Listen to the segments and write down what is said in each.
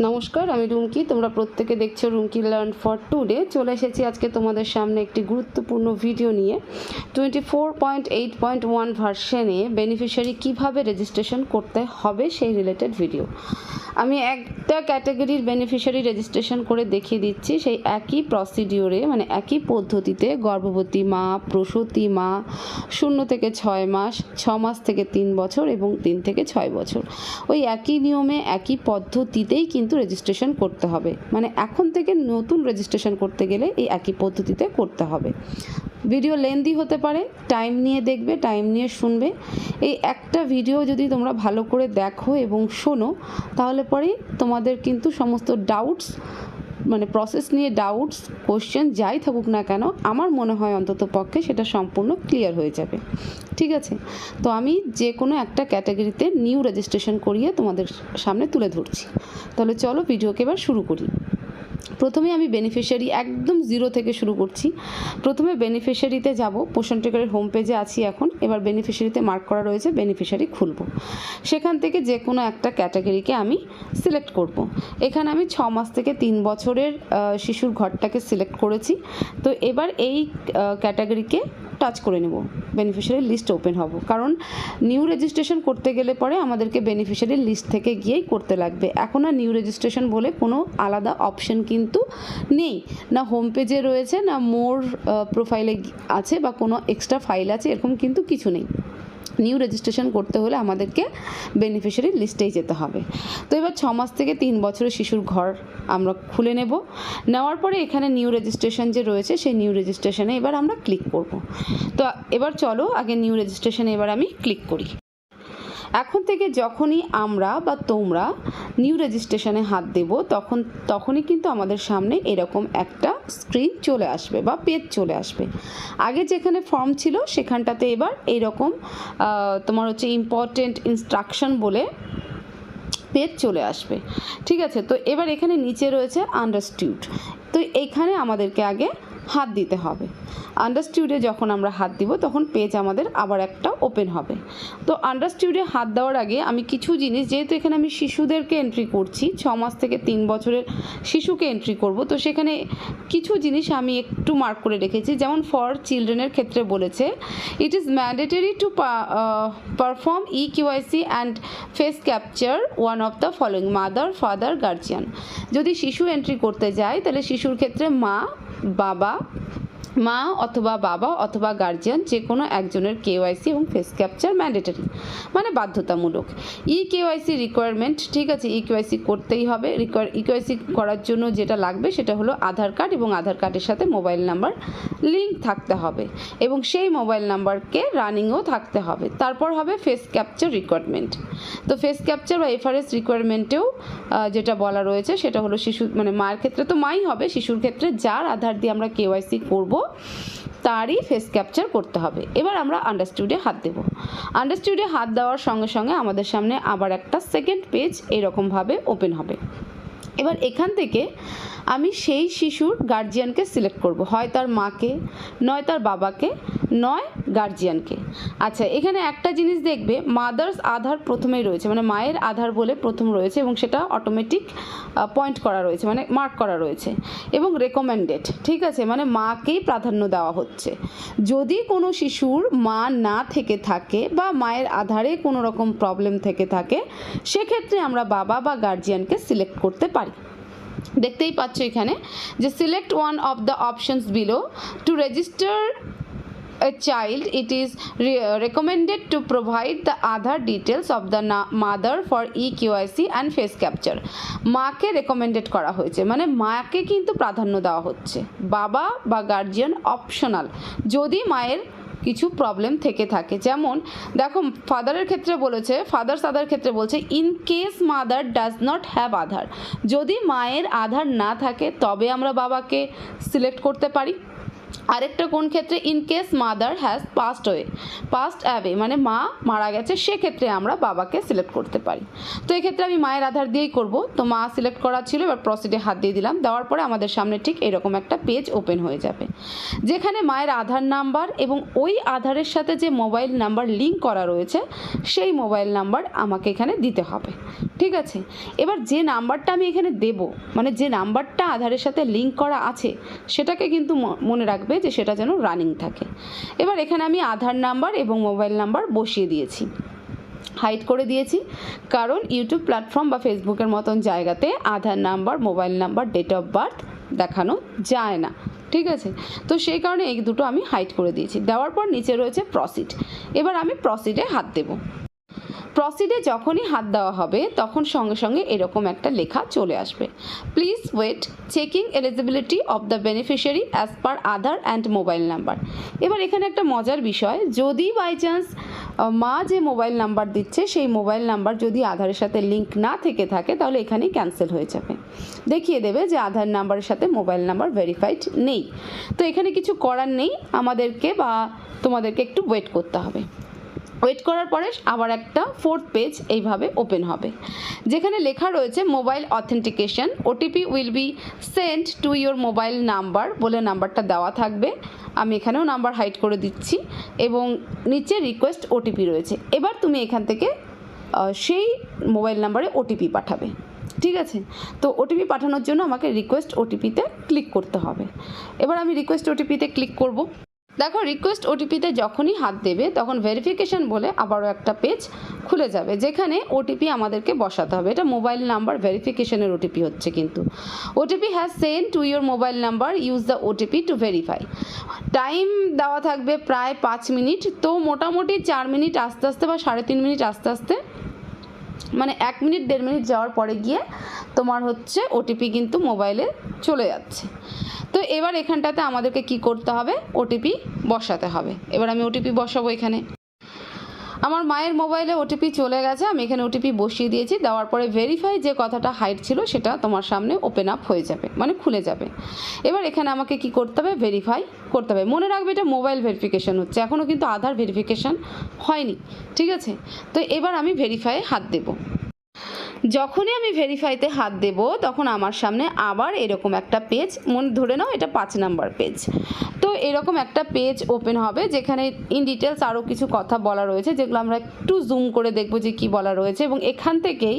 な নমস্কার, আমি রুমকি। তোমরা প্রত্যেকে দেখছ রুমকি লার্ন ফর টুডে। চলে এসেছি আজকে তোমাদের সামনে একটি গুরুত্বপূর্ণ ভিডিও নিয়ে। Twenty four point eight point one ভার্সনে বেনিফিশিয়ারি কীভাবে রেজিস্ট্রেশন করতে হবে সেই রিলেটেড ভিডিও আমি একটা ক্যাটাগরির বেনিফিশিয়ারি রেজিস্ট্রেশন করে দেখিয়ে দিচ্ছি। সেই একই প্রসিডিওরে মানে একই পদ্ধতিতে গর্ভবতী মা, প্রসূতি মা, শূন্য থেকে ছয় মাস, ছ মাস থেকে তিন বছর এবং তিন থেকে ছয় বছর। ওই একই নিয়মে, একই পদ্ধতিতেই কিন্তু রেজিস্ট্রেশন করতে হবে। মানে এখন থেকে নতুন রেজিস্ট্রেশন করতে গেলে এই একই পদ্ধতিতে করতে হবে। ভিডিও লেন্দি হতে পারে টাইম নিয়ে দেখবে টাইম নিয়ে শুনবে। এই একটা ভিডিও যদি তোমরা ভালো করে দেখো এবং শোনো, তাহলে পরেই তোমাদের কিন্তু সমস্ত ডাউটস মানে প্রসেস নিয়ে ডাউটস কোশ্চেন যাই থাকুক না কেন, আমার মনে হয় অন্তত পক্ষে সেটা সম্পূর্ণ ক্লিয়ার হয়ে যাবে। ঠিক আছে? তো আমি যে কোনো একটা ক্যাটাগরিতে নিউ রেজিস্ট্রেশন করিয়ে তোমাদের সামনে তুলে ধরছি। তাহলে চলো ভিডিওকে এবার শুরু করি। প্রথমে আমি বেনিফিশিয়ারি একদম জিরো থেকে শুরু করছি। প্রথমে বেনিফিশিয়ারিতে যাব পোষণ টেকারের হোম পেজে আছি এখন। এবার বেনিফিশিয়ারিতে মার্ক করা রয়েছে বেনিফিশিয়ারি খুলব। সেখান থেকে যে কোনো একটা ক্যাটাগরিকে আমি সিলেক্ট করব। এখানে আমি ছ মাস থেকে তিন বছরের শিশুর ঘরটাকে সিলেক্ট করেছি। তো এবার এই ক্যাটাগরিকে টাচ করে নেব। বেনিফিশিয়ারি লিস্ট ওপেন হব। কারণ নিউ রেজিস্ট্রেশন করতে গেলে পরে আমাদেরকে বেনিফিশিয়ারি লিস্ট থেকে গিয়েই করতে লাগবে। এখন আর নিউ রেজিস্ট্রেশন বলে কোনো আলাদা অপশন কিন্তু নেই। না হোম পেজে রয়েছে, না মোর প্রোফাইলে আছে বা কোনো এক্সট্রা ফাইল আছে, এরকম কিন্তু কিছু নেই। নিউ রেজিস্ট্রেশন করতে হলে আমাদেরকে বেনিফিশিয়ারি লিস্টেই যেতে হবে। তো এবার ছ মাস থেকে তিন বছরের শিশুর ঘর আমরা খুলে নেব। নেওয়ার পরে এখানে নিউ রেজিস্ট্রেশন যে রয়েছে, সেই নিউ রেজিস্ট্রেশনে এবার আমরা ক্লিক করব। তো এবার চলো, আগে নিউ রেজিস্ট্রেশনে এবার আমি ক্লিক করি। এখন থেকে যখনই আমরা বা তোমরা নিউ রেজিস্ট্রেশনে হাত দেব, তখন, তখনই কিন্তু আমাদের সামনে এরকম একটা স্ক্রিন চলে আসবে বা পেজ চলে আসবে। আগে যেখানে ফর্ম ছিল, সেখানটাতে এবার এইরকম তোমার হচ্ছে ইম্পর্টেন্ট ইনস্ট্রাকশন বলে পেজ চলে আসবে। ঠিক আছে? তো এবার এখানে নিচে রয়েছে আন্ডারস্টিউড তো এইখানে আমাদেরকে আগে হাত দিতে হবে। আন্ডারস্টিউডে যখন আমরা হাত দিব, তখন পেজ আমাদের আবার একটা ওপেন হবে। তো আন্ডারস্টিউডে হাত দেওয়ার আগে আমি কিছু জিনিস, যেহেতু এখানে আমি শিশুদেরকে এন্ট্রি করছি, ছ মাস থেকে তিন বছরের শিশুকে এন্ট্রি করব, তো সেখানে কিছু জিনিস আমি একটু মার্ক করে রেখেছি। যেমন ফর চিলড্রেনের ক্ষেত্রে বলেছে it is mandatory to perform e KYC and face capture one of the following mother father guardian যদি শিশু এন্ট্রি করতে যায়, তাহলে শিশুর ক্ষেত্রে মা বাবা মা অথবা বাবা অথবা গার্জিয়ান যে কোনো একজনের কেওয়াইসি এবং ফেস ক্যাপচার ম্যান্ডেটরি মানে বাধ্যতামূলক। ই কেওয়াইসি রিকোয়ারমেন্ট ঠিক আছে ই কেওয়াইসি করতেই হবে। ই কেওয়াইসি করার জন্য যেটা লাগবে সেটা হলো আধার কার্ড এবং আধার কার্ডের সাথে মোবাইল নাম্বার লিঙ্ক থাকতে হবে এবং সেই মোবাইল নাম্বারকে রানিংও থাকতে হবে। তারপর হবে ফেস ক্যাপচার রিকোয়ারমেন্ট তো ফেস ক্যাপচার বা এফআরএস রিকোয়ারমেন্টেও যেটা বলা রয়েছে সেটা হলো শিশু মানে মায়ের ক্ষেত্রে তো মাই হবে, শিশুর ক্ষেত্রে যার আধার দিয়ে আমরা কেওয়াইসি করব তারই ফেস ক্যাপচার করতে হবে। এবার আমরা আন্ডারস্টুডে হাত দেব। আন্ডারস্টুডে হাত দেওয়ার সঙ্গে সঙ্গে আমাদের সামনে আবার একটা সেকেন্ড পেজ এরকমভাবে ওপেন হবে। এবার এখান থেকে আমি সেই শিশুর গার্জিয়ানকে সিলেক্ট করব। হয় তার মাকে, নয় তার বাবাকে, নয় গার্জিয়ানকে আচ্ছা এখানে একটা জিনিস দেখবে মাদার্স আধার প্রথমেই রয়েছে মানে মায়ের আধার বলে প্রথম রয়েছে এবং সেটা অটোমেটিক পয়েন্ট করা রয়েছে মানে মার্ক করা রয়েছে এবং রেকমেন্ডেড ঠিক আছে? মানে মাকেই প্রাধান্য দেওয়া হচ্ছে। যদি কোনো শিশুর মা না থেকে থাকে বা মায়ের আধারে কোনো রকম প্রবলেম থেকে থাকে, সেক্ষেত্রে আমরা বাবা বা গার্জিয়ানকে সিলেক্ট করতে পারি। দেখতেই পাচ্ছ এখানে যে select one of the options below to register a child, it is re- recommended to provide the other details of na- mother for ekyc and face capture. মাকে রেকমেন্ডেড করা হয়েছে। মানে মাকে কিন্তু প্রাধান্য দেওয়া হচ্ছে। বাবা বা গার্জিয়ান অপশনাল যদি মায়ের কিছু প্রবলেম থেকে থাকে। যেমন, দেখো ফাদারের ক্ষেত্রে বলেছে ফাদার্স আধার ক্ষেত্রে বলছে in case mother does not have Aadhaar, যদি মায়ের আধার না থাকে, তবে আমরা বাবাকে সিলেক্ট করতে পারি। আরেকটা কোন ক্ষেত্রে? In case mother has passed way passed away মানে মা মারা গেছে, সেক্ষেত্রে আমরা বাবাকে সিলেক্ট করতে পারি। তো এক্ষেত্রে আমি মায়ের আধার দিয়েই করব। তো মা সিলেক্ট করা ছিল, এবার প্রসিডে হাত দিয়ে দিলাম। দেওয়ার পরে আমাদের সামনে ঠিক এরকম একটা পেজ ওপেন হয়ে যাবে। যেখানে মায়ের আধার নাম্বার এবং ওই আধারের সাথে যে মোবাইল নাম্বার লিঙ্ক করা রয়েছে, সেই মোবাইল নাম্বার আমাকে এখানে দিতে হবে। ঠিক আছে? এবার যে নাম্বারটা আমি এখানে দেব মানে যে নাম্বারটা আধারের সাথে লিঙ্ক করা আছে, সেটাকে কিন্তু মনে রাখবে যে সেটা যেন রানিং থাকে। এবার এখানে আমি আধার নাম্বার এবং মোবাইল নাম্বার বসিয়ে দিয়েছি। হাইড করে দিয়েছি। কারণ ইউটিউব প্ল্যাটফর্ম বা ফেসবুকের মতন জায়গাতে Aadhaar number mobile number date of birth দেখানো যায় না। ঠিক আছে? তো সেই কারণে এই দুটো আমি হাইড করে দিয়েছি। দেওয়ার পর নিচে রয়েছে প্রসিড এবার আমি প্রসিডে হাত দেবো। প্রসিডে যখনই হাত দেওয়া হবে, তখন সঙ্গে সঙ্গে এরকম একটা লেখা চলে আসবে। Please wait checking eligibility of the beneficiary as per Aadhaar and mobile number এবার এখানে একটা মজার বিষয়, যদি বাই চান্স মা যে মোবাইল নাম্বার দিচ্ছে, সেই মোবাইল নাম্বার যদি আধারের সাথে লিঙ্ক না থেকে থাকে, তাহলে এখানেই ক্যান্সেল হয়ে যাবে। দেখিয়ে দেবে যে আধার নাম্বারের সাথে মোবাইল নাম্বার ভেরিফাইড নেই। তো এখানে কিছু করার নেই, আমাদেরকে বা তোমাদেরকে একটু ওয়েট করতে হবে। ওয়েট করার পরে আবার একটা ফোর্থ পেজ এইভাবে ওপেন হবে। যেখানে লেখা রয়েছে mobile authentication OTP will be send to your mobile number বলে নাম্বারটা দেওয়া থাকবে। আমি এখানেও নাম্বার হাইড করে দিচ্ছি এবং নিচে রিকোয়েস্ট ওটিপি রয়েছে। এবার তুমি এখান থেকে সেই মোবাইল নাম্বারে ওটিপি পাঠাবে। ঠিক আছে? তো ওটিপি পাঠানোর জন্য আমাকে রিকোয়েস্ট ওটিপিতে ক্লিক করতে হবে। এবার আমি রিকোয়েস্ট ওটিপিতে ক্লিক করব। দেখো রিকোয়েস্ট ওটিপিতে যখনই হাত দেবে, তখন ভেরিফিকেশন বলে আবারও একটা পেজ খুলে যাবে, যেখানে ওটিপি আমাদেরকে বসাতে হবে। এটা মোবাইল নাম্বার ভেরিফিকেশনের ওটিপি হচ্ছে কিন্তু। OTP has send to your mobile number use the OTP to verify time দেওয়া থাকবে প্রায় পাঁচ মিনিট, তো মোটামুটি চার মিনিট আস্তে আস্তে বা সাড়ে তিন মিনিট আস্তে আস্তে মানে এক মিনিট, দেড় মিনিট যাওয়ার পরে গিয়ে তোমার হচ্ছে ওটিপি কিন্তু মোবাইলে চলে যাচ্ছে। তো এবার এখানটাতে আমাদেরকে কি করতে হবে? ওটিপি বসাতে হবে। এবার আমি ওটিপি বসাবো এখানে। আমার মায়ের মোবাইলে ওটিপি চলে গেছে, আমি এখানে ওটিপি বসিয়ে দিয়েছি, দেওয়ার পরে ভেরিফাই যে কথাটা হাইট ছিল সেটা তোমার সামনে ওপেন আপ হয়ে যাবে মানে খুলে যাবে। এবার এখানে আমাকে কি করতে হবে? ভেরিফাই করতে হবে। মনে রাখবে এটা মোবাইল ভেরিফিকেশান হচ্ছে এখনও কিন্তু আধার ভেরিফিকেশান হয়নি, ঠিক আছে? তো এবার আমি ভেরিফাইয়ে হাত দেবো। যখনই আমি ভেরিফাইতে হাত দেব, তখন আমার সামনে আবার এরকম একটা পেজ মনে ধরে নাও এটা পাঁচ নাম্বার পেজ তো এরকম একটা পেজ ওপেন হবে, যেখানে ইন ডিটেলস আরও কিছু কথা বলা রয়েছে, যেগুলো আমরা একটু জুম করে দেখব যে কি বলা রয়েছে, এবং এখান থেকেই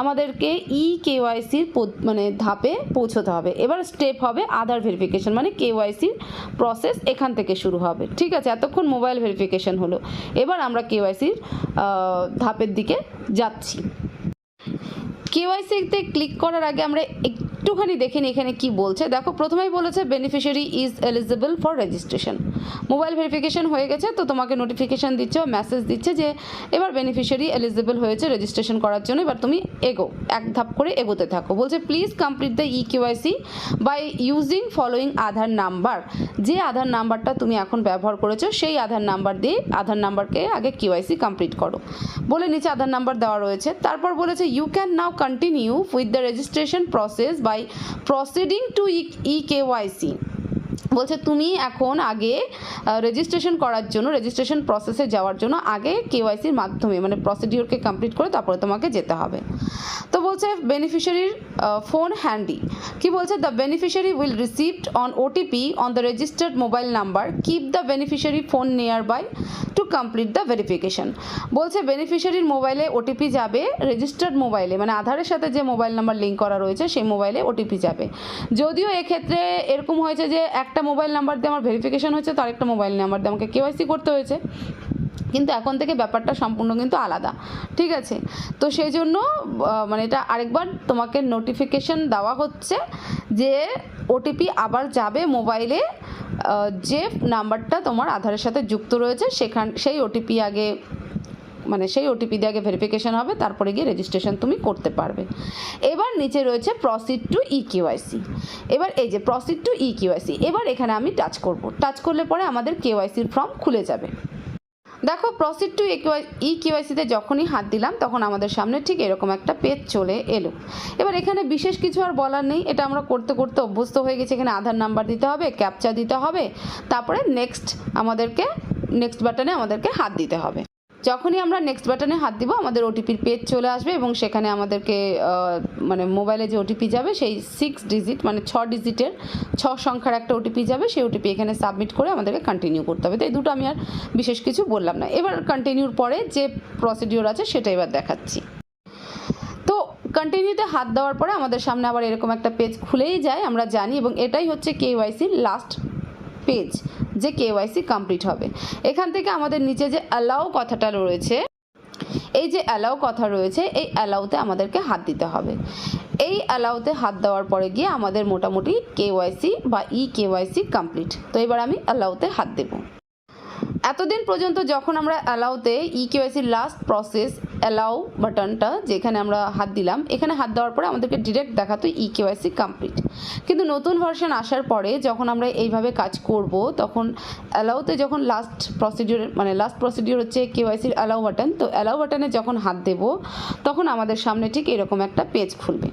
আমাদেরকে ই কেওয়াইসির মানে ধাপে পৌঁছতে হবে। এবার স্টেপ হবে আধার ভেরিফিকেশন মানে কেওয়াইসির প্রসেস এখান থেকে শুরু হবে। ঠিক আছে, এতক্ষণ মোবাইল ভেরিফিকেশন হলো। এবার আমরা কেওয়াইসির ধাপের দিকে যাচ্ছি। কেওয়াইসিতে ক্লিক করার আগে আমরা একটুখানি দেখে নিই এখানে কি বলছে। দেখো, প্রথমেই বলেছে beneficiary is eligible for registration mobile verification হয়ে গেছে, তো তোমাকে নোটিফিকেশান দিচ্ছে মেসেজ দিচ্ছে যে, এবার বেনিফিশিয়ারি এলিজিবল হয়েছে রেজিস্ট্রেশন করার জন্য, এবার তুমি এগো, এক ধাপ করে এগোতে থাকো। বলছে please complete the e KYC by using following Aadhaar number. যে আধার নাম্বারটা তুমি এখন ব্যবহার করেছ, সেই আধার নাম্বার দিয়ে আধার নাম্বারকে আগে কেওয়াইসি কমপ্লিট করো। বলে নিচে আধার নাম্বার দেওয়া রয়েছে। তারপর বলেছে you can now continue with the registration process by proceeding to e KYC বলছে, তুমি এখন আগে রেজিস্ট্রেশন করার জন্য রেজিস্ট্রেশন প্রসেসে যাওয়ার জন্য আগে কেওয়াইসির মাধ্যমে মানে প্রসিডিওরকে কমপ্লিট করে তারপরে তোমাকে যেতে হবে। তো বলছে বেনিফিশিয়ারির ফোন হ্যান্ডি কি বলছে the beneficiary will received on OTP on the registered mobile number keep the beneficiary phone nearby to complete the verification বলছে বেনিফিশিয়ারির মোবাইলে ওটিপি যাবে রেজিস্টার্ড মোবাইলে মানে আধারের সাথে যে মোবাইল নাম্বার লিঙ্ক করা রয়েছে, সেই মোবাইলে ওটিপি যাবে। যদিও এক্ষেত্রে এরকম হয়েছে যে একটা মোবাইল নাম্বার দিয়ে আমার ভেরিফিকেশন হচ্ছে তার একটা মোবাইল নাম্বার দিয়ে আমাকে কেওয়াইসি করতে হয়েছে। কিন্তু এখন থেকে ব্যাপারটা সম্পূর্ণ কিন্তু আলাদা, ঠিক আছে? তো সেই জন্য মানে এটা আরেকবার তোমাকে নোটিফিকেশন দেওয়া হচ্ছে যে ওটিপি আবার যাবে মোবাইলে যে নাম্বারটা তোমার আধারের সাথে যুক্ত রয়েছে, সেখান, সেই ওটিপি আগে মানে সেই ওটিপি দিয়ে আগে ভেরিফিকেশন হবে, তারপরে গিয়ে রেজিস্ট্রেশন তুমি করতে পারবে। এবার নিচে রয়েছে প্রসিড টু ই কেওয়াইসি এবার এই যে প্রসিড টু ই কেওয়াইসি এবার এখানে আমি টাচ করব। টাচ করলে পরে আমাদের কেওয়াইসির ফর্ম খুলে যাবে। দেখো প্রসিড টু ই কেওয়াইসিতে যখনই হাত দিলাম, তখন আমাদের সামনে ঠিক এরকম একটা পেজ চলে এলো। এবার এখানে বিশেষ কিছু আর বলার নেই, এটা আমরা করতে করতে অভ্যস্ত হয়ে গেছি। এখানে আধার নাম্বার দিতে হবে ক্যাপচা দিতে হবে, তারপরে নেক্সট আমাদেরকে নেক্সট বাটনে আমাদেরকে হাত দিতে হবে। যখনই আমরা নেক্সট বাটনে হাত দিব, আমাদের ওটিপির পেজ চলে আসবে এবং সেখানে আমাদেরকে মানে মোবাইলে যে ওটিপি যাবে, সেই সিক্স ডিজিট মানে ছ ডিজিটের ছ সংখ্যার একটা ওটিপি যাবে, সেই ওটিপি এখানে সাবমিট করে আমাদেরকে কন্টিনিউ করতে হবে। তো এই দুটো আমি আর বিশেষ কিছু বললাম না। এবার কন্টিনিউর পরে যে প্রসিডিওর আছে, সেটা এবার দেখাচ্ছি। তো কন্টিনিউতে হাত দেওয়ার পরে আমাদের সামনে আবার এরকম একটা পেজ খুলেই যায়, আমরা জানি এবং এটাই হচ্ছে কেওয়াইসির লাস্ট পেজ যে কেওয়াইসি কমপ্লিট হবে। এখান থেকে আমাদের নিচে যে অ্যালাউ কথাটা রয়েছে, এই যে অ্যালাউ কথা রয়েছে, এই অ্যালাউতে আমাদেরকে হাত দিতে হবে। এই অ্যালাউতে হাত দেওয়ার পরে গিয়ে আমাদের মোটামুটি কেওয়াইসি বা ই কেওয়াইসি কমপ্লিট। তো এবার আমি অ্যালাউতে হাত দেবো। এতদিন পর্যন্ত যখন আমরা অ্যালাউতে ই কেওয়াইসির লাস্ট প্রসেস অ্যালাউ বাটনটা যেখানে আমরা হাত দিলাম, এখানে হাত দেওয়ার পরে আমাদেরকে ডিরেক্ট দেখাতো ই কেওয়াইসি কমপ্লিট কিন্তু নতুন ভার্সন আসার পরে যখন আমরা এইভাবে কাজ করব, তখন অ্যালাউতে যখন লাস্ট প্রসিডিওর মানে লাস্ট প্রসিডিওর হচ্ছে কেওয়াইসির অ্যালাউ বাটন তো অ্যালাউ বাটনে যখন হাত দেব, তখন আমাদের সামনে ঠিক এরকম একটা পেজ খুলবে,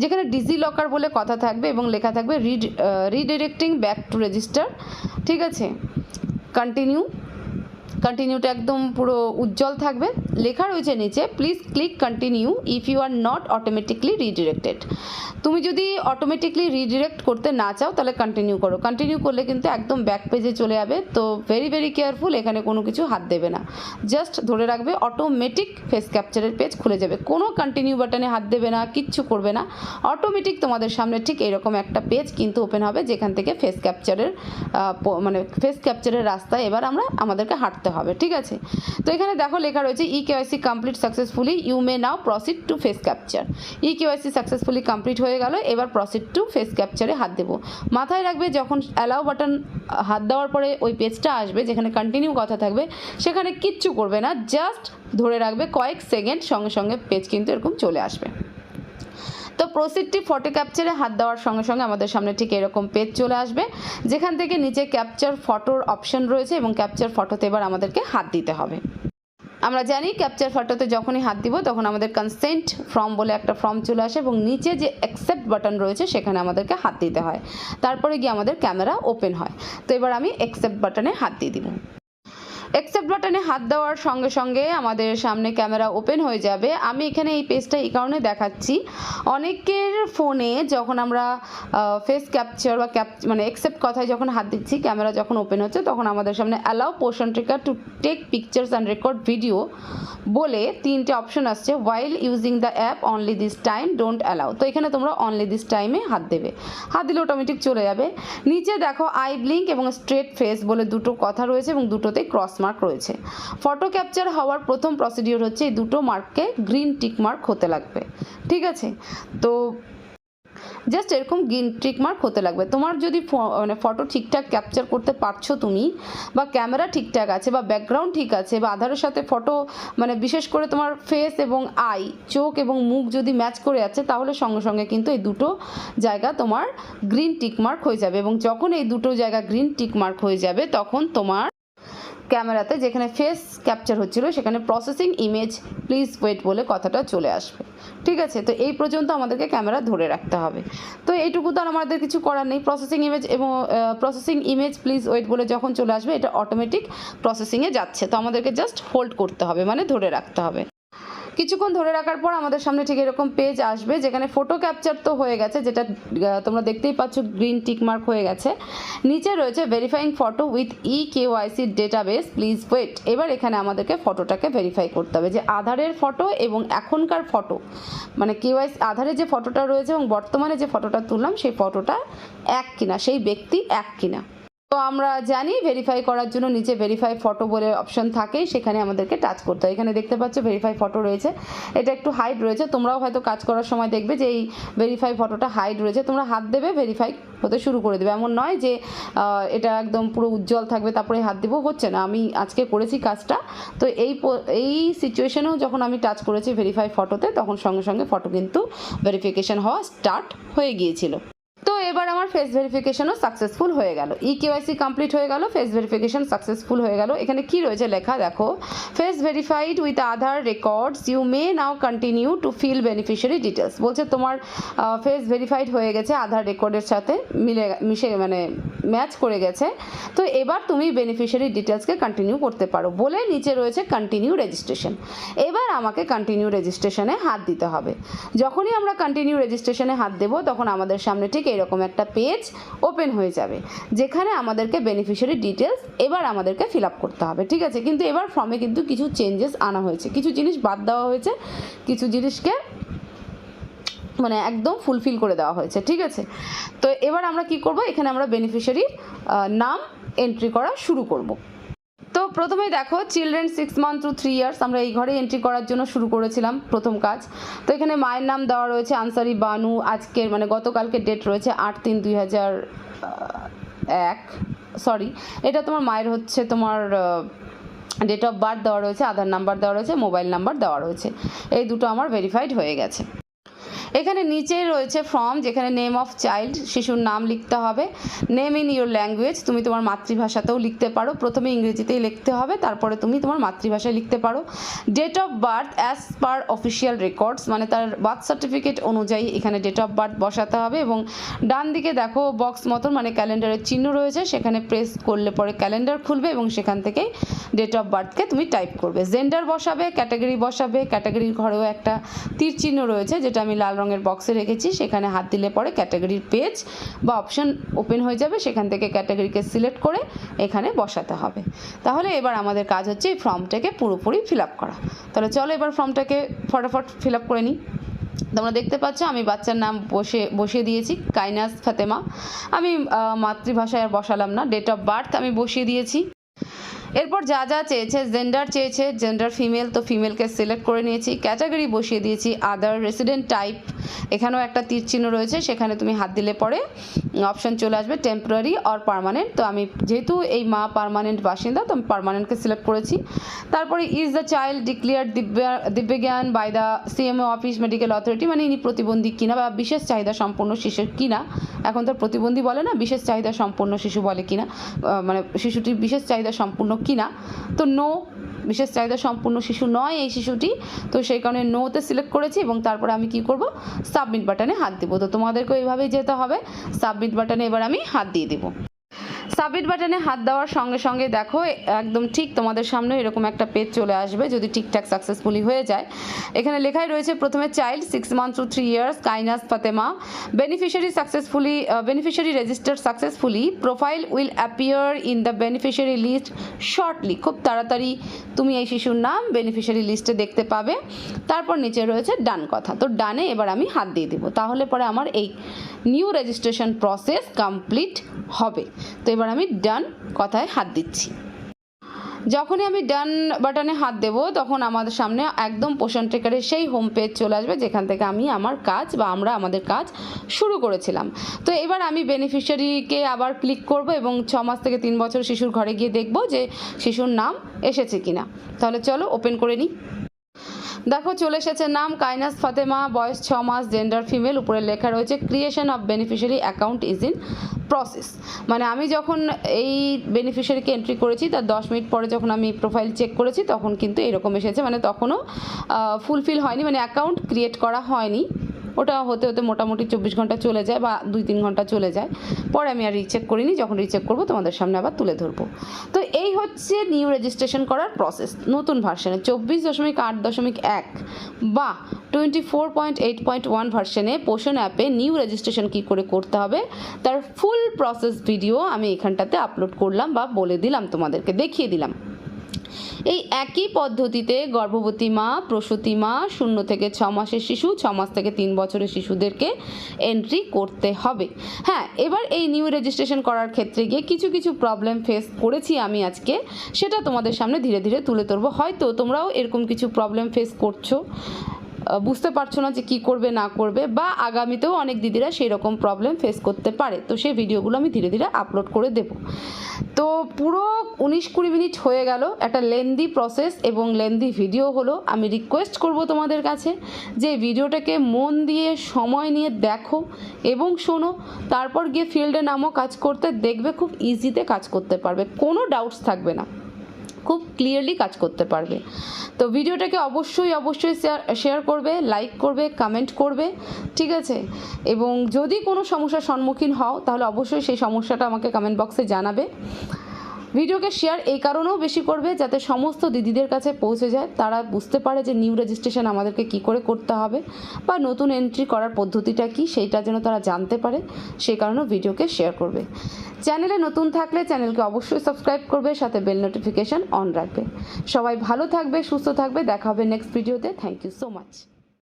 যেখানে ডিজি লকার বলে কথা থাকবে এবং লেখা থাকবে read redirecting back to register ঠিক আছে? কন্টিনিউ কন্টিনিউটা একদম পুরো উজ্জ্বল থাকবে। লেখা রয়েছে নিচে please click continue if you are not automatically redirected তুমি যদি অটোমেটিকলি রিডিরেক্ট করতে না চাও, তাহলে কন্টিনিউ করো। কন্টিনিউ করলে কিন্তু একদম ব্যাক পেজে চলে যাবে, তো ভেরি ভেরি কেয়ারফুল এখানে কোনো কিছু হাত দেবে না। জাস্ট ধরে রাখবে অটোমেটিক ফেস ক্যাপচারের পেজ খুলে যাবে। কোনো কন্টিনিউ বাটনে হাত দেবে না, কিচ্ছু করবে না। অটোমেটিক তোমাদের সামনে ঠিক এরকম একটা পেজ কিন্তু ওপেন হবে, যেখান থেকে ফেস ক্যাপচারের মানে ফেস ক্যাপচারের রাস্তায় এবার আমরা আমাদেরকে হাঁটতে হবে, ঠিক আছে? তো এখানে দেখো লেখা রয়েছে e KYC complete successfully you may now proceed to face capture e KYC successfully complete হয়ে গেল, এবার প্রসিড টু ফেস ক্যাপচারে হাত দেবো। মাথায় রাখবে যখন অ্যালাউ বাটন হাত দেওয়ার পরে ওই পেজটা আসবে, যেখানে কন্টিনিউ কথা থাকবে, সেখানে কিচ্ছু করবে না জাস্ট ধরে রাখবে কয়েক সেকেন্ড সঙ্গে সঙ্গে পেজ কিন্তু এরকম চলে আসবে। তো প্রসিডটি ফটো ক্যাপচারে হাত দেওয়ার সঙ্গে সঙ্গে আমাদের সামনে ঠিক এরকম পেজ চলে আসবে। যেখান থেকে নিচে ক্যাপচার ফটোর অপশন রয়েছে এবং ক্যাপচার ফটোতে এবার আমাদেরকে হাত দিতে হবে। আমরা জানি ক্যাপচার ফটোতে যখনই হাত দিব তখন আমাদের কনসেন্ট ফর্ম বলে একটা ফর্ম চলে আসে এবং নিচে যে অ্যাকসেপ্ট বাটন রয়েছে সেখানে আমাদেরকে হাত দিতে হয়। তারপরে গিয়ে আমাদের ক্যামেরা ওপেন হয়। তো এবার আমি অ্যাকসেপ্ট বাটনে হাত দিয়ে দিব। অ্যাকসেপ্ট বাটনে হাত দেওয়ার সঙ্গে সঙ্গে আমাদের সামনে ক্যামেরা ওপেন হয়ে যাবে। আমি এখানে এই পেজটা এই কারণে দেখাচ্ছি। অনেকের ফোনে যখন আমরা ফেস ক্যাপচার বা ক্যাপ মানে অ্যাকসেপ্ট কথায় যখন হাত দিচ্ছি, ক্যামেরা যখন ওপেন হচ্ছে, তখন আমাদের সামনে allow portion trigger to take pictures and record video বলে তিনটে অপশন আসছে। While using the app only this time don't allow তো এখানে তোমরা অনলি দিস টাইমে হাত দেবে। হাত দিলে অটোমেটিক চলে যাবে। নিচে দেখো আই ব্লিঙ্ক এবং স্ট্রেট ফেস বলে দুটো কথা রয়েছে এবং দুটোতেই ক্রস মার্ক রয়েছে। ফটো ক্যাপচার হওয়ার প্রথম প্রসিডিওর হচ্ছে এই দুটো মার্ককে গ্রিন টিক মার্ক হতে লাগবে। ঠিক আছে? তো জাস্ট এরকম গ্রিন টিক মার্ক হতে লাগবে। তোমার যদি মানে ফটো ঠিকঠাক ক্যাপচার করতে পারছ তুমি, বা ক্যামেরা ঠিকঠাক আছে, বা ব্যাকগ্রাউন্ড ঠিক আছে, বা আধারের সাথে ফটো মানে বিশেষ করে তোমার ফেস এবং আই চোখ এবং মুখ যদি ম্যাচ করে আছে, তাহলে সঙ্গে সঙ্গে কিন্তু এই দুটো জায়গা তোমার গ্রিন টিক মার্ক হয়ে যাবে। এবং যখন এই দুটো জায়গা গ্রিন টিক মার্ক হয়ে যাবে, তখন তোমার ক্যামেরাতে যেখানে ফেস ক্যাপচার হচ্ছিল, সেখানে প্রসেসিং ইমেজ প্লিজ ওয়েট বলে কথাটা চলে আসবে। ঠিক আছে? তো এই পর্যন্ত আমাদেরকে ক্যামেরা ধরে রাখতে হবে। তো এইটুকু তো আমাদের কিছু করার নেই। প্রসেসিং ইমেজ এবং প্রসেসিং ইমেজ প্লিজ ওয়েট বলে যখন চলে আসবে, এটা অটোমেটিক প্রসেসিংয়ে যাচ্ছে। তো আমাদেরকে জাস্ট হোল্ড করতে হবে মানে ধরে রাখতে হবে। কিছুক্ষণ ধরে রাখার পর আমাদের সামনে ঠিক এরকম পেজ আসবে, যেখানে ফটো ক্যাপচার তো হয়ে গেছে, যেটা তোমরা দেখতেই পাচ্ছ গ্রিন টিক মার্ক হয়ে গেছে। নিচে রয়েছে verifying photo with e KYC database please wait এবার এখানে আমাদেরকে ফটোটাকে ভেরিফাই করতে হবে যে আধারের ফটো এবং এখনকার ফটো মানে কেওয়াইসি আধারে যে ফটোটা রয়েছে এবং বর্তমানে যে ফটোটা তুললাম, সেই ফটোটা এক কিনা, সেই ব্যক্তি এক কিনা। তো আমরা জানি ভেরিফাই করার জন্য নিচে ভেরিফাই ফটো বলে অপশন থাকে, সেখানে আমাদেরকে টাচ করতে হয়। এখানে দেখতে পাচ্ছ ভেরিফাই ফটো রয়েছে। এটা একটু হাইড রয়েছে। তোমরাও হয়তো কাজ করার সময় দেখবে যে এই ভেরিফাই ফটোটা হাইড রয়েছে। তোমরা হাত দেবে ভেরিফাই হতে শুরু করে দেবে। এমন নয় যে এটা একদম পুরো উজ্জ্বল থাকবে, তারপরে হাত দেবো, হচ্ছে না। আমি আজকে করেছি কাজটা। তো এই এই সিচুয়েশনেও যখন আমি টাচ করেছি ভেরিফাই ফটোতে তখন সঙ্গে সঙ্গে ফটো কিন্তু ভেরিফিকেশন হওয়া স্টার্ট হয়ে গিয়েছিল। তো এবার আমার ফেস ভেরিফিকেশনও সাকসেসফুল হয়ে গেল। ই কেওয়াইসি কমপ্লিট হয়ে গেল ফেস ভেরিফিকেশন সাকসেসফুল হয়ে গেল। এখানে কি রয়েছে লেখা? দেখো face verified with Aadhaar records you may now continue to fill beneficiary details বলছে তোমার ফেস ভেরিফাইড হয়ে গেছে আধার রেকর্ডের সাথে মিলে, মিশে মানে ম্যাচ করে গেছে। তো এবার তুমি বেনিফিশিয়ারি ডিটেলসকে কন্টিনিউ করতে পারো বলে নিচে রয়েছে কন্টিনিউ রেজিস্ট্রেশন এবার আমাকে কন্টিনিউ রেজিস্ট্রেশনে হাত দিতে হবে। যখনই আমরা কন্টিনিউ রেজিস্ট্রেশনে হাত দেবো, তখন আমাদের সামনে ঠিক এরকম একটা পেজ ওপেন হয়ে যাবে, যেখানে আমাদেরকে বেনিফিশিয়ারি ডিটেলস এবার আমাদেরকে ফিল আপ করতে হবে, ঠিক আছে? কিন্তু এবার ফর্মে কিন্তু কিছু চেঞ্জেস আনা হয়েছে, কিছু জিনিস বাদ দেওয়া হয়েছে, কিছু জিনিসকে মানে একদম ফুলফিল করে দেওয়া হয়েছে, ঠিক আছে? তো এবার আমরা কি করব? এখানে আমরা বেনিফিশিয়ারির নাম এন্ট্রি করা শুরু করব। তো প্রথমেই দেখো children six month to three years আমরা এই ঘরে এন্ট্রি করার জন্য শুরু করেছিলাম প্রথম কাজ। তো এখানে মায়ের নাম দেওয়া রয়েছে আনসারি বানু, আজকের মানে গতকালকে ডেট রয়েছে আট তিন দুই হাজার এক সরি এটা তোমার মায়ের হচ্ছে তোমার ডেট অফ বার্থ দেওয়া রয়েছে, আধার নাম্বার দেওয়া রয়েছে মোবাইল নাম্বার দেওয়া রয়েছে। এই দুটো আমার ভেরিফাইড হয়ে গেছে। এখানে নিচে রয়েছে ফর্ম যেখানে নেম অফ চাইল্ড শিশুর নাম লিখতে হবে। নেম ইন ইউর ল্যাঙ্গুয়েজ তুমি তোমার মাতৃভাষাতেও লিখতে পারো। প্রথমে ইংরেজিতেই লিখতে হবে, তারপরে তুমি তোমার মাতৃভাষায় লিখতে পারো। Date of birth as per official records মানে তার বার্থ সার্টিফিকেট অনুযায়ী এখানে ডেট অফ বার্থ বসাতে হবে এবং ডান দিকে দেখো বক্স মতন মানে ক্যালেন্ডারের চিহ্ন রয়েছে, সেখানে প্রেস করলে পরে ক্যালেন্ডার খুলবে এবং সেখান থেকে ডেট অফ বার্থকে তুমি টাইপ করবে। জেন্ডার বসাবে ক্যাটাগরি বসাবে ক্যাটাগরির ঘরেও একটা তীর চিহ্ন রয়েছে, যেটা আমি লাল রঙের বক্সে রেখেছি, সেখানে হাত দিলে পরে ক্যাটাগরির পেজ বা অপশন ওপেন হয়ে যাবে, সেখান থেকে ক্যাটাগরিকে সিলেক্ট করে এখানে বসাতে হবে। তাহলে এবার আমাদের কাজ হচ্ছে এই ফর্মটাকে পুরোপুরি ফিল আপ করা। তাহলে চলো এবার ফর্মটাকে ফটাফট ফিল আপ করে নিই। তোমরা দেখতে পাচ্ছ, আমি বাচ্চার নাম বসে, বসিয়ে দিয়েছি, কাইনাস ফাতেমা। আমি মাতৃভাষায় আর বসালাম না ডেট অফ বার্থ আমি বসিয়ে দিয়েছি। এরপর যা যা চেয়েছে জেন্ডার চেয়েছে জেন্ডার ফিমেল তো ফিমেলকে সিলেক্ট করে নিয়েছি। ক্যাটাগরি বসিয়ে দিয়েছি আদার রেসিডেন্ট টাইপ এখানেও একটা তীর চিহ্ন রয়েছে, সেখানে তুমি হাত দিলে পরে অপশন চলে আসবে টেম্পোরারি অর পার্মানেন্ট তো আমি যেহেতু এই মা পারমানেন্ট বাসিন্দা, তো আমি পারমানেন্টকে সিলেক্ট করেছি। তারপরে ইজ দ্য চাইল্ড ডিক্লেয়ার দিব্যা, দিব্যজ্ঞান by the CMO office medical authority মানে ইনি প্রতিবন্ধী কিনা বা বিশেষ চাহিদা সম্পন্ন শিশু কিনা। এখন তো প্রতিবন্ধী বলে না, বিশেষ চাহিদা সম্পন্ন শিশু বলে কিনা। মানে শিশুটি বিশেষ চাহিদা সম্পূর্ণ কিনা? তো নো বিশেষ চাহিদা সম্পূর্ণ শিশু নয় এই শিশুটি। তো সেই কারণে নোতে সিলেক্ট করেছি এবং তারপরে আমি কি করব? সাবমিট বাটনে হাত দেবো। তো তোমাদেরকে এইভাবেই যেতে হবে। সাবমিট বাটনে এবার আমি হাত দিয়ে দেবো। সাবমিট বাটনে হাত দেওয়ার সঙ্গে সঙ্গে দেখো, একদম ঠিক তোমাদের সামনে এরকম একটা পেজ চলে আসবে যদি ঠিকঠাক সাকসেসফুলি হয়ে যায়। এখানে লেখাই রয়েছে, প্রথমে child six month to three years Kaynes Fatema beneficiary successfully beneficiary register successfully profile will appear in the beneficiary list shortly খুব তাড়াতাড়ি তুমি এই শিশুর নাম বেনিফিশিয়ারি লিস্টে দেখতে পাবে। তারপর নিচে রয়েছে ডান কথা। তো ডানে এবার আমি হাত দিয়ে দেবো। তাহলে পরে আমার এই নিউ রেজিস্ট্রেশন প্রসেস কমপ্লিট হবে। তো এবার আমি ডান কথায় হাত দিচ্ছি। যখনই আমি ডান বাটনে হাত দেব, তখন আমাদের সামনে একদম পোষণ ট্রেকারের সেই হোম পেজ চলে আসবে, যেখান থেকে আমি আমার কাজ বা আমরা আমাদের কাজ শুরু করেছিলাম। তো এবার আমি বেনিফিশিয়ারিকে আবার ক্লিক করব এবং ছ মাস থেকে তিন বছর শিশুর ঘরে গিয়ে দেখব যে শিশুর নাম এসেছে কিনা। তাহলে চলো ওপেন করে নিই। দেখো, চলে এসেছে নাম, কাইনাস ফাতেমা, বয়স ছ মাস জেন্ডার ফিমেল উপরে লেখা রয়েছে creation of beneficiary account is in process মানে আমি যখন এই বেনিফিশিয়ারিকে এন্ট্রি করেছি, তার দশ মিনিট পরে যখন আমি প্রোফাইল চেক করেছি, তখন কিন্তু এরকম এসেছে মানে তখনও ফুলফিল হয়নি মানে অ্যাকাউন্ট ক্রিয়েট করা হয়নি। ওটা হতে হতে মোটামুটি চব্বিশ ঘণ্টা চলে যায় বা দুই তিন ঘণ্টা চলে যায়। পরে আমি আর রিচেক করিনি, যখন রিচেক করব তোমাদের সামনে আবার তুলে ধরবো। তো এই হচ্ছে নিউ রেজিস্ট্রেশন করার প্রসেস নতুন ভার্সনে চব্বিশ দশমিক আট দশমিক এক বা twenty four point eight point one ভার্সনে পোষণ অ্যাপে নিউ রেজিস্ট্রেশন কী করে করতে হবে, তার ফুল প্রসেস ভিডিও আমি এখানটাতে আপলোড করলাম বা বলে দিলাম তোমাদেরকে, দেখিয়ে দিলাম। এই একই পদ্ধতিতে গর্ভবতী মা, প্রসূতি মা, শূন্য থেকে ছ মাসের শিশু, ছ মাস থেকে তিন বছরের শিশুদেরকে এন্ট্রি করতে হবে। হ্যাঁ এবার এই নিউ রেজিস্ট্রেশন করার ক্ষেত্রে গিয়ে কিছু কিছু প্রবলেম ফেস করেছি আমি আজকে। সেটা তোমাদের সামনে ধীরে ধীরে তুলে ধরবো। হয়তো তোমরাও এরকম কিছু প্রবলেম ফেস করছ। বুঝতে পারছ না যে কী করবে, না করবে, বা আগামীতেও অনেক দিদিরা সেই রকম প্রবলেম ফেস করতে পারে। তো সেই ভিডিওগুলো আমি ধীরে ধীরে আপলোড করে দেব। তো পুরো উনিশ কুড়ি মিনিট হয়ে গেল, একটা লেন্দি প্রসেস এবং লেন্দি ভিডিও হলো। আমি রিকোয়েস্ট করব তোমাদের কাছে যে ভিডিওটাকে মন দিয়ে, সময় নিয়ে দেখো এবং শোনো। তারপর গিয়ে ফিল্ডে নামো, কাজ করতে দেখবে, খুব ইজিতে কাজ করতে পারবে। কোনো ডাউটস থাকবে না। খুব ক্লিয়ারলি কাজ করতে পারবে। তো ভিডিওটাকে অবশ্যই অবশ্যই শেয়ার শেয়ার করবে লাইক করবে কমেন্ট করবে, ঠিক আছে? এবং যদি কোনো সমস্যার সম্মুখীন হও, তাহলে অবশ্যই সেই সমস্যাটা আমাকে কমেন্ট বক্সে জানাবে। ভিডিওকে শেয়ার এই কারণেও বেশি করবে যাতে সমস্ত দিদিদের কাছে পৌঁছে যায়। তারা বুঝতে পারে যে নিউ রেজিস্ট্রেশন আমাদেরকে কি করে করতে হবে বা নতুন এন্ট্রি করার পদ্ধতিটা কি, সেইটা যেন তারা জানতে পারে সেই কারণেও ভিডিওকে শেয়ার করবে। চ্যানেলে নতুন থাকলে চ্যানেলকে অবশ্যই সাবস্ক্রাইব করবে, সাথে বেল নোটিফিকেশন অন রাখবে। সবাই ভালো থাকবে, সুস্থ থাকবে, দেখা হবে নেক্সট ভিডিওতে থ্যাংক ইউ সো মাচ